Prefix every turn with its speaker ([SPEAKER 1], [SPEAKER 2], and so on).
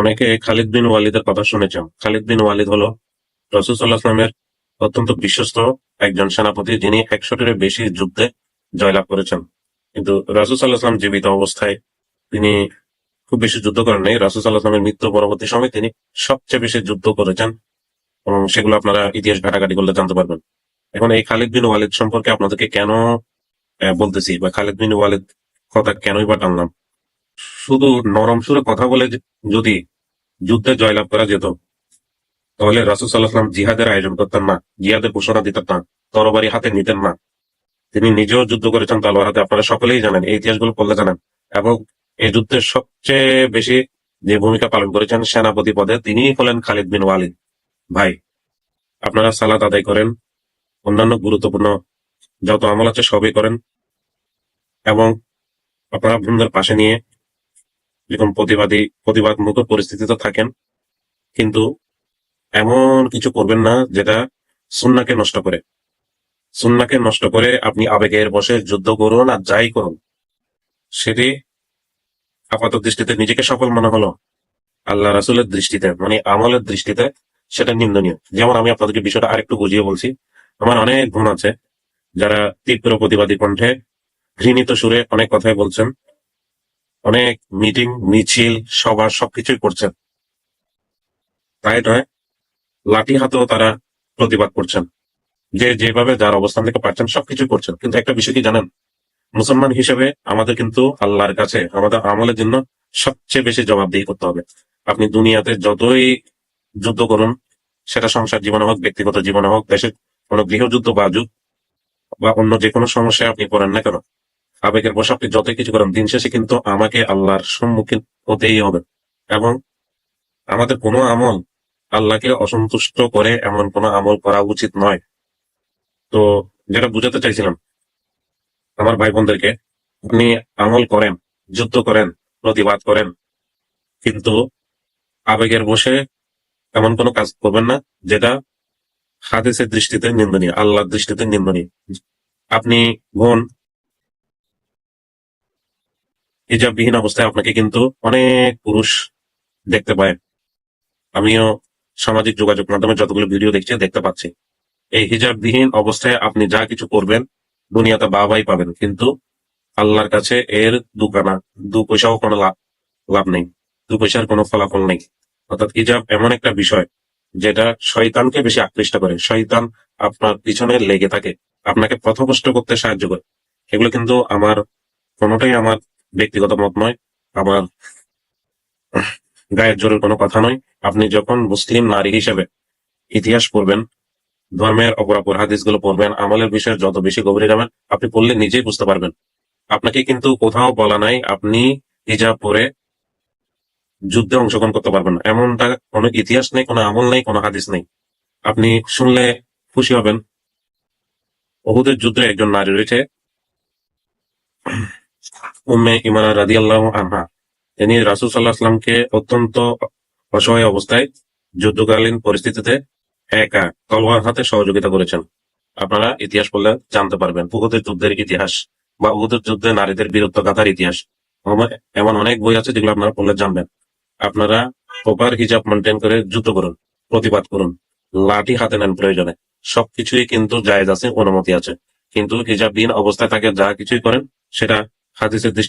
[SPEAKER 1] অনেকে খালিদ বিন ওয়ালিদের কথা শুনেছেন। খালিদ বিন ওয়ালিদ হলো রসুসাল্লাহামের অত্যন্ত বিশ্বস্ত একজন সেনাপতি যিনি একশোটির বেশি যুদ্ধে জয়লাভ করেছেন। কিন্তু রাসুসাল্লাহাম জীবিত অবস্থায় তিনি খুব বেশি যুদ্ধ করেন নাই। রাসুসাল্লাহামের মৃত্যু পরবর্তী সময় তিনি সবচেয়ে বেশি যুদ্ধ করেছেন এবং সেগুলো আপনারা ইতিহাস ঘাটাঘাটি করলে জানতে পারবেন। এখন এই খালিদ বিন ওয়ালিদ সম্পর্কে আপনাদেরকে কেন বলতেছি বা খালিদ বিন ওয়ালিদ কথা কেনই বা টানলাম? শুধু নরম সুরে কথা বলে যদি যুদ্ধে জয়লাভ করা যেত, তাহলে রাসুল সাল্লাহাম জিহাদের আয়োজন করতেন না জিহাদের ঘোষণা দিতেন না, তরবারি হাতে নিতেন না। তিনি নিজেও যুদ্ধ করেছেন তালোয়ার হাতে আপনারা সকলেই জানেন, এই ইতিহাসগুলো পড়লে জানেন। এবং এই যুদ্ধের সবচেয়ে বেশি যে ভূমিকা পালন করেছেন সেনাপতি পদে তিনি হলেন খালিদ বিন ওয়ালিদ। ভাই, আপনারা সালাত আদায় করেন, অন্যান্য গুরুত্বপূর্ণ যত আমল আছে সবই করেন। এবং আপনারা বন্ধুদের পাশে নিয়ে যখন প্রতিবাদী প্রতিবাদ মুখ পরিস্থিতিতে থাকেন, কিন্তু এমন কিছু করবেন না যেটা সুন্নাকে নষ্ট করে। সুন্নাকে নষ্ট করে আপনি আবেগের বসে যুদ্ধ করুন আর যাই করুন, সেটি আপাত দৃষ্টিতে নিজেকে সফল মনে হলো। আল্লাহ রাসুলের দৃষ্টিতে মানে আমলের দৃষ্টিতে সেটা নিন্দনীয়। যেমন আমি আপনাদেরকে বিষয়টা আরেকটু বুঝিয়ে বলছি, আমার অনেক গুণ আছে যারা তীব্র প্রতিবাদী কণ্ঠে ঘৃণিত সুরে অনেক কথাই বলছেন। অনেক মিটিং, মিছিল, সভা সবকিছুই করছেন। তাই নয় লাঠি হাতেও তারা প্রতিবাদ করছেন। যে যেভাবে যার অবস্থান থেকে পারছেন সবকিছু করছেন। কিন্তু একটা বিষয় কি জানেন? মুসলমান হিসেবে আমাদের কিন্তু আল্লাহর কাছে, আমাদের আমলের জন্য সবচেয়ে বেশি জবাবদিহি করতে হবে। আপনি দুনিয়াতে যতই যুদ্ধ করুন, সেটা সংসার জীবনে হোক, ব্যক্তিগত জীবনে হোক, দেশের কোনো গৃহযুদ্ধ বাজুক বা অন্য যে কোনো সমস্যায় আপনি পড়েন না কেন আবেগের বসে যত কিছু করেন, দিন শেষে কিন্তু আমাকে আল্লাহর সম্মুখীন হতেই হবে। এবং আমাদের কোনো আমল আল্লাহকে অসন্তুষ্ট করে এমন কোনো আমল করা উচিত নয়। তো যেটা বুঝাতে চাইছিলাম, আমার ভাই বোনদেরকে আপনি আমল করেন, যুদ্ধ করেন, প্রতিবাদ করেন, কিন্তু আবেগের বসে এমন কোনো কাজ করবেন না যেটা হাদিসের দৃষ্টিতে নিন্দনীয়, আল্লাহর দৃষ্টিতে নিন্দনীয়। আপনি বোন হিজাববিহীন অবস্থায় আপনাকে কিন্তু অনেক পুরুষ দেখতে পায়। আমিও সামাজিক যোগাযোগ মাধ্যমে যতগুলো ভিডিও দেখছি, দেখতে পাচ্ছি। এই হিজাববিহীন অবস্থায় আপনি যা কিছু করবেন, দুনিয়াতে বাবাই পাবেন, কিন্তু আল্লাহর কাছে এর দুকানা, দু পয়সাও কোনো লাভ লাভ নেই। দু পয়সার কোনো ফলাফল নেই। অর্থাৎ হিজাব এমন একটা বিষয় যেটা শয়তানকে বেশি আকৃষ্ট করে। শয়তান আপনার পিছনে লেগে থাকে। আপনাকে পথভ্রষ্ট করতে সাহায্য করে। এগুলো কিন্তু আমার, কোনোটাই আমার ব্যক্তিগত মত নয়, আমার গায়ের জোরের কোনো কথা নয়। আপনি যখন মুসলিম নারী হিসেবে ইতিহাস পড়বেন, ধর্মের অপরাপর হাদিসগুলো পড়বেন, আমলের বিষয়ে যত বেশি গভীরে যাবেন, আপনি পড়লে নিজেই বুঝতে পারবেন। আপনাকে কিন্তু কোথাও বলা নাই, আপনি হিজাব পরে যুদ্ধে অংশগ্রহণ করতে পারবেন এমনটা কোনো ইতিহাস নেই, কোনো আমল নেই, কোনো হাদিস নেই। আপনি শুনলে খুশি হবেন। বহুদের যুদ্ধে একজন নারী রয়েছে। উম্মে ইমানা রাদি আল্লাহ আনহা। তিনি রাসুল সাল্লাহ আসলামকে অত্যন্ত অসহায় অবস্থায় যুদ্ধকালীন পরিস্থিতিতে একা তলোয়ার হাতে সহযোগিতা করেছেন। আপনারা ইতিহাস পড়লে জানতে পারবেন, উহুদের যুদ্ধের ইতিহাস বা উহুদের যুদ্ধে নারীদের বীরত্ব গাথার ইতিহাস। এমন- এমন অনেক বই আছে যেগুলো আপনারা পড়লে জানবেন। আপনারা প্রপার হিজাব মেনটেন করে যুদ্ধ করুন, প্রতিবাদ করুন, লাঠি হাতে নেন প্রয়োজনে। সবকিছুই কিন্তু জায়েজ আছে, অনুমতি আছে। কিন্তু হিজাবহীন অবস্থায় তাকে যা কিছুই করেন, সেটা হাদিসের দৃষ্টি